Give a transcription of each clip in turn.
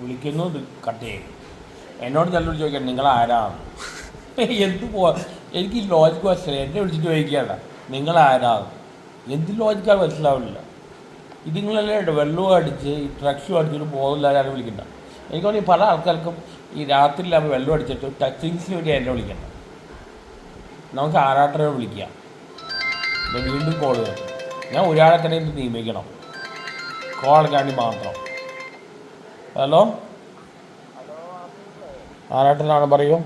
വിളിക്കുന്നു ഇത് കട്ട് ചെയ്യും. എന്നോട് ചിലരോട് ചോദിക്കാം നിങ്ങൾ ആരാണ് എന്ത് പോ എനിക്ക് ലോജിക്ക് മനസ്സിലായി. എന്നെ വിളിച്ചിട്ട് ചോദിക്കുകയാണ് നിങ്ങൾ ആരാണ് എന്ത് ലോജിക്കാണ് മനസ്സിലാവില്ല ഇത് നിങ്ങളല്ലേ വെള്ളവും അടിച്ച് ഈ ഡ്രഗ്സും അടിച്ചിട്ട് ബോധമില്ലാതെ വിളിക്കണ്ട. എനിക്ക് തോന്നി പല ആൾക്കാർക്കും ഈ രാത്രിയിലാകുമ്പോൾ വെള്ളം അടിച്ചിട്ട് ടച്ചിങ്സിന് വേണ്ടി എന്നെ വിളിക്കണ്ട. നമുക്ക് ആറാട്ടനെ വിളിക്കാം. വീണ്ടും കോൾ ഞാൻ ഒരാളെ തന്നെ ഇത് നിയമിക്കണം. കോൾ കാണി മാത്രം. ഹലോ? ആറാട്ടനാണ് പറയൂ.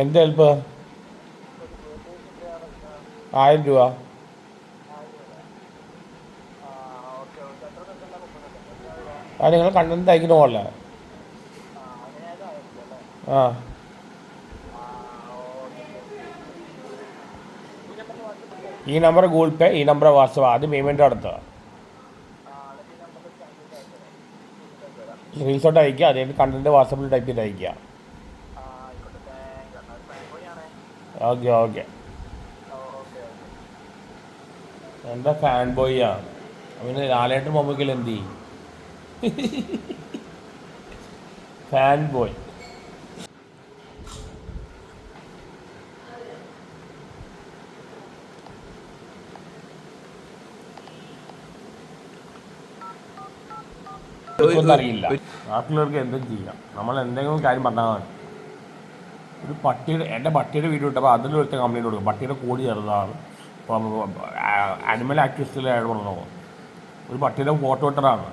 എന്ത് ഹെൽപ്പ്? ആയിരം രൂപ. ആ നിങ്ങൾ കണ്ടന്റ് അയക്കുന്ന പോലെ ആ. ഈ നമ്പർ ഗൂഗിൾ പേ ഈ നമ്പർ വാട്സപ്പ് ആദ്യം പേയ്മെന്റ് നടത്തുക. സ്ക്രീൻഷോട്ട് അയക്കുക കഴിഞ്ഞ് കണ്ടന്റ് വാട്സപ്പിൽ ടൈപ്പ് ചെയ്ത് അയക്കുക ഓക്കെ ഓക്കെ എന്താ ഫാൻ ബോയ്യാ അവന് ലാലേട്ടൻ മൊബൈൽ എന്ത് ചെയ്യും? ഫാൻ ബോയ് അറിയില്ല. നാട്ടിലുള്ളവർക്ക് എന്തും ചെയ്യാം? നമ്മൾ എന്തെങ്കിലും കാര്യം പറഞ്ഞാൽ മതി. ഒരു പട്ടിയുടെ എന്റെ പട്ടിയുടെ വീഡിയോ ഇട്ടപ്പോൾ അതിൽ ഒരുത്ത കംപ്ലൈന്റ് കൊടുക്കും. പട്ടിയുടെ കൂടി ചെറുതാണ്. അനിമൽ ആക്ടിവിസ്റ്റിൽ പറഞ്ഞു ഒരു പട്ടിയുടെ ഫോട്ടോ ഇട്ടതാണ്.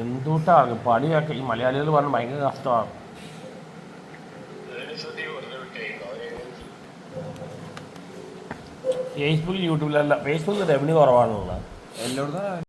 എന്തുകൊണ്ടാണ് പണിയൊക്കെ ഈ മലയാളികൾ പറഞ്ഞ് ഭയങ്കര കഷ്ടമാണ്. ഫേസ്ബുക്കിൽ യൂട്യൂബിലല്ല ഫേസ്ബുക്കിൽ റവന്യൂ കുറവാണുള്ളത്. എല്ലായിടത്തും